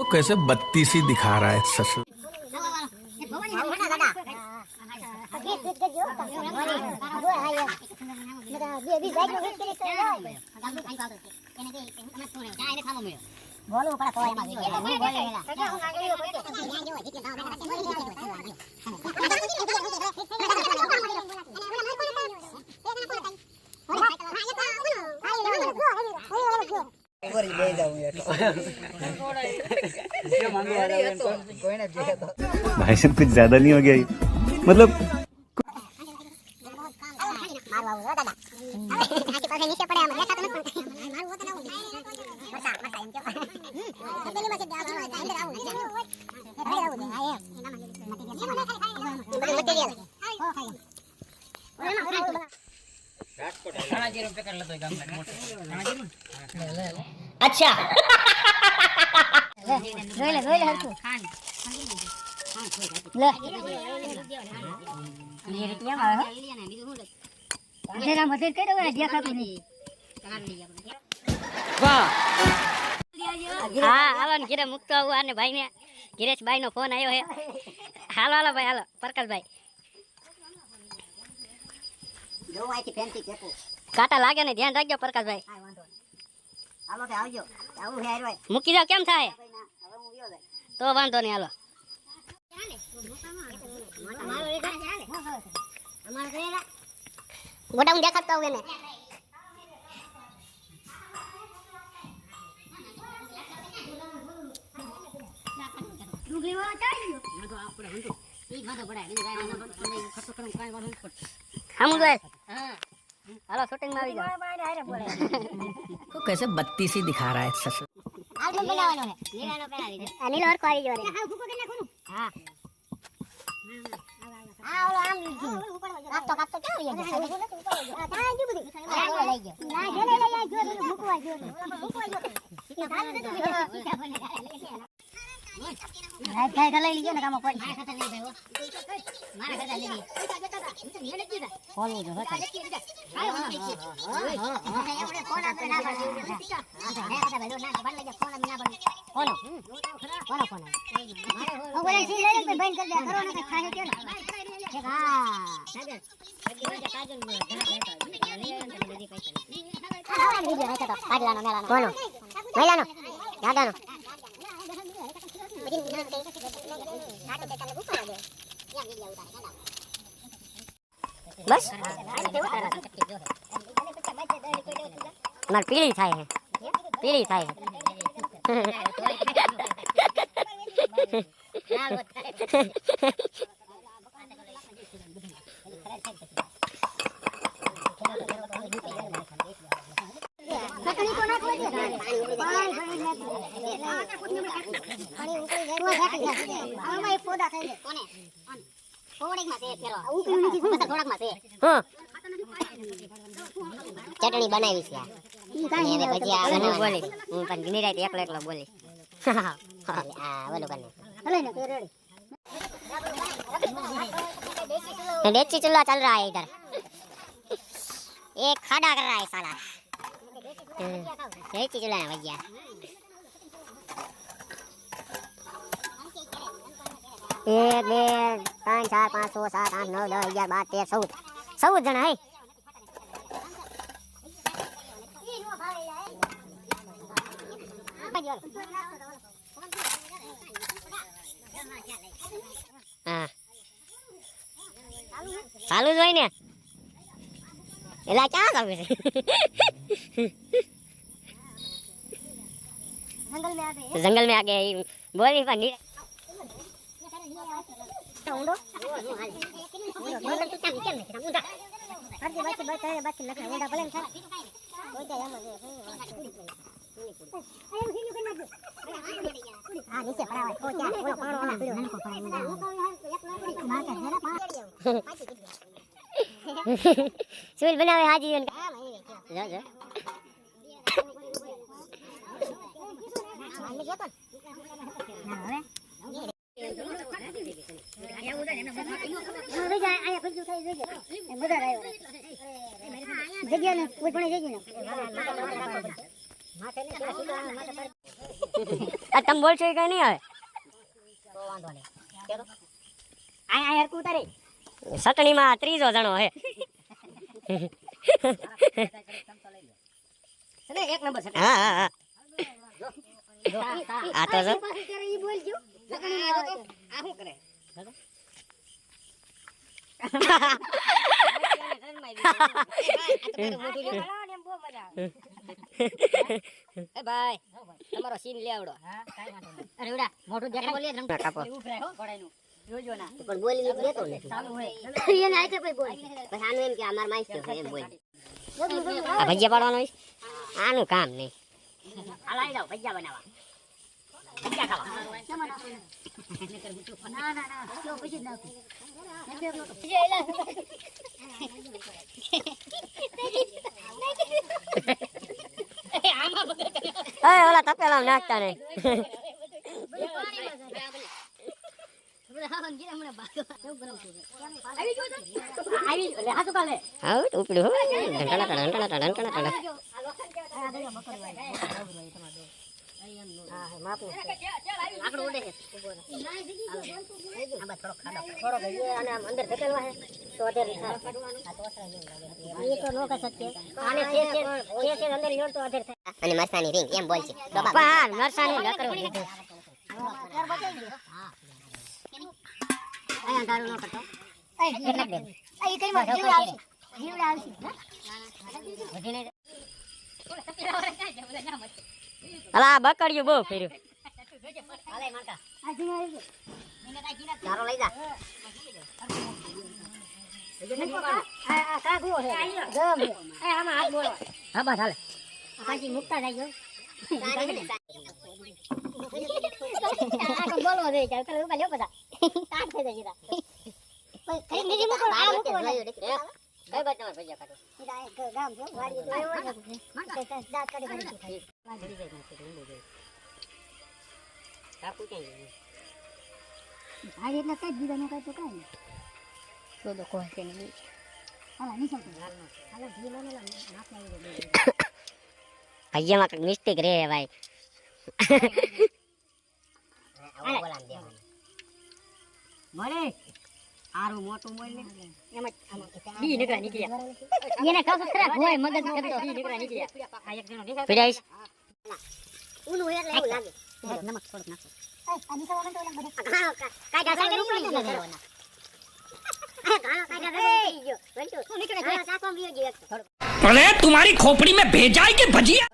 तो कैसे बत्तीसी दिखा रहा है ससुर બોલવું પડે તો એમાં હું બોલેલા भाई साहब कुछ ज्यादा नहीं हो गया ये? मतलब મારું આવું દાદા આખી પાસે નીચે પડે અચ્છા જોઈ લે જોઈ લે હરખું લે એ રીતે આવે હો નહીં હાલો ઘીરે મૂકતો આવું આને ભાઈ ને. ગિરેશભાઈ નો ફોન આવ્યો હે. હાલો હાલો ભાઈ હાલો. પ્રકાશભાઈ. કાંટા લાગે ને ધ્યાન રાખજો પ્રકાશભાઈ. મૂકી દો કેમ થાય તો વાંધો નહીં હાલો ગોડા હું દેખાડતો આવું એને હામું જોય હાલો શૂટિંગમાં આવી જાઓ को कैसे बत्तीस ही दिखा रहा है ससुर अनिल और कॉलेज जो फूको કાઈ લઈ લીજો ને કામ પડી મારા ખાતા લઈ ભાઈ મારા ખાતા લઈ લીધો બોલવું જો હતા ફોન આપે ના પડે કોનો કોનો ફોન હું બોલે સી લઈ લે બંધ કરી દે કરો ને ખાય કે એક હા કોનો મહિલાનો દાદાનો બસ માર પીળી થાય છે પીળી થાય ચટણી બનાવી છે અને હવે ભજીયા બનાવવાના. હું પણ નિરાંતે એકલો એકલો બોલી આ ઓલું કરને देसी चूल्हा चल रहा है इधर एक खड़ा कर रहा है साला Thế chị làm bây giờ એક બે ત્રણ ચાર પાંચ છ સાત આઠ નવ દસ અગિયાર બાર તેર ચૌદ ચૌદ જણા હે ચાલુ જ હોય ને એટલે ક્યાં તમે આ ક્યાં કરવું છે જંગલ में आगे बोली પણ ની ઊંડો હા નીચે પડાવાય ઓ ત્યાં ઓલો પાણો ઓલા પીળો નનકો સુલ બનાવે હાજી જો જો તમે બોલ છે કઈ નહીં આવે સટણી માં ત્રીજો જણો હે એક નંબર હા હા. આ તો જો ઈ બોલજો. લગણી આ તો. આ શું કરે? તમારો સીન લે આવડો. અરે ઉડા મોટું જોજો ના. પણ બોલી ની દેતો નથી એને આઈ પછી બોલી. પછી આનું એમ કે અમાર માઈસ છે. એમ બોલી. આ ભજીયા પાડવાનો આનું કામ નહીં. હલાઈ જાવ ભજીયા બનાવવા ભજીયા ખાવા ના ના ના પછી જ નાખું એ ઓલા તપેલા નાખતા નહીં હા ઉપડ્યું હો ઢંકણા ઢંકણા ઢંકણા ઢંકણા આકડું ઉડે છે. આ બસ થોડો ખાડો થોડો ગયો અને આમ અંદર ધકેલવા છે તો અધેર થાય. એ તો નો કઈ શકીએ. આને છે છે છે છે અંદર લ્યો તો અધેર થાય. અને મરસાની રિંગ એમ બોલ છે પાન મરસાની નકરું લીધું. અહીંયા દારૂ નો કરતો. કેટલાક દે. એ કઈ માં જીવડા આવશે જીવડા આવશે વધીને અલા બકડ્યું બહુ ફેર્યું હાલે માતા આ જીવડા આવી દારૂ લઈ જા આ કાગવો છે ગરમ છે એ આમાં હાથ બોલો હા બસ હાલે પાછી મુકતા જાય બોલો રે ચાલ કલ ઊભા લ્યો બધા તાટ થઈ જાય કઈ નીચે મૂકો આ મૂકો કઈ બાત તમારે ભજીયા કાઢો ગામ છે વાડી તો આવ્યો છે દાંત ને કઈ તો કઈ નહીં તો તો કોઈ કે નહીં હાલા મિસ્ટેક રે ભાઈ મળે આરું મોટું બોલ ને એમ જ બી નીકળ્યા નીકળ્યા એને કહો ખરા હોય મગજ કરતો બી નીકળ્યા નીકળ્યા આ એક જણો નીકળ્યો પીડાઈશ ઊનું એટલે એવું લાગે નમક થોડુંક નાખો કાઢા સાઈડ ઉપર જ લેવાના अरे तुम्हारी खोपड़ी में भेजा है कि भजिया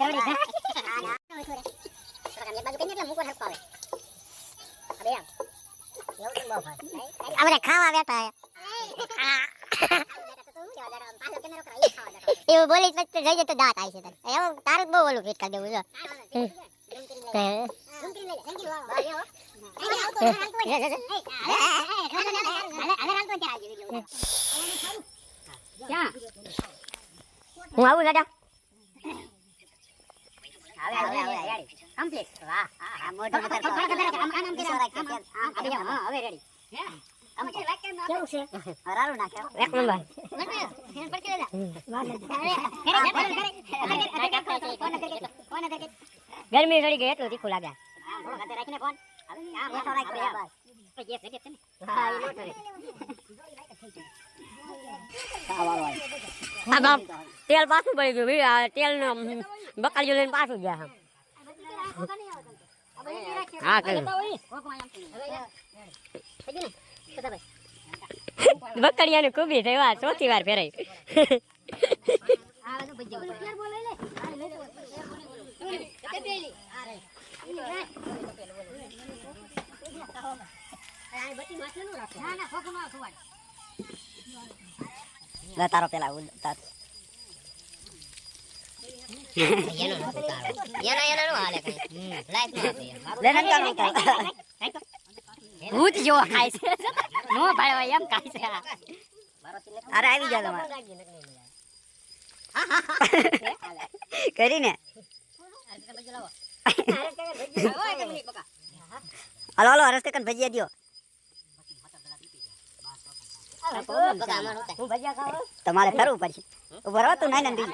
આપણે ખાવા બેઠા એવું બોલી પછી જઈ તો દાંત આવી છે તારે એવું બહુ ઓલું ફીટ કરી દેવું હું આવું દાદા કમ્પ્લીટ વાહ હા મોઢું નતર આમ આમ આમ આમ આમ હા હવે રેડી રાડું ગરમી ચડી ગઈ એટલું તીખું આ બાપ તેલ પાછું પડી ગયું ભઈ. તેલ બકાલ્યું લઈને પાછું ગયા હા કર્યું બકડિયાનું કુબી થઈ વાત ચોથી વાર ફેરાઈ લે તારો પેલા ઉડ- તાર- એનો નથી તારો. એના એના નો કઈ લાઈફ નો આપે એમ. લે નંકા નંકા ભૂત જેવો ખાય છે નો ભાઈ એમ ખાય છે અરે આવી જાવ કરીને હલો હલો હરસ કન ભજીયા દ્યો બગા આમાં નહોતા. હું ભજીયા ખાવ તમારે ફરવું પડશે. ઊભો રહો તું નહીં નંદી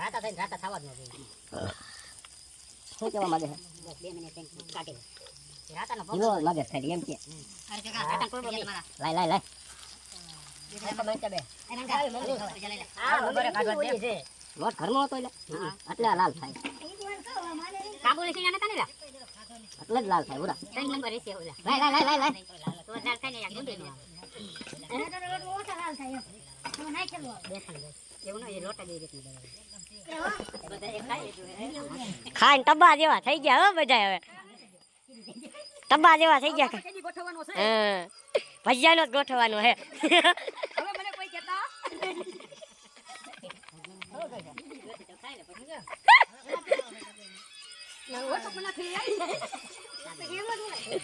રાતા થઈને રાતા થવા જ ન જોઈએ. શું કેવા માંગે છે? બે મિનિટ થઈને કાઢી લે. રાતાનો ભોગ. જીવો માંગે છે ખાલી એમ કે. લાય લાય લાય. હા, નંબરે કાઢવા દે છે. લોટ ઘરમાં હતો એટલે. એટલે લાલ થાય. કાબુલી સિંહ નતા ને લા? એટલે જ લાલ થાય ઓરા ત્રણ નંબર હશે ઓલા. લાય લાય લાય લાય તો લાલ થાય ને યાર, ગુંડી નો આવે. બેસન બસ. એવું નહીં, એ લોટા જેવી. ખાઈને ટબ્બા થઈ ગયા હો બધા હવે ટબ્બા જેવા થઈ ગયા હા ભજીયાનો જ ગોઠવવાનો હે ngồi trong cái nhà kia ấy, nhà kia mới đúng này.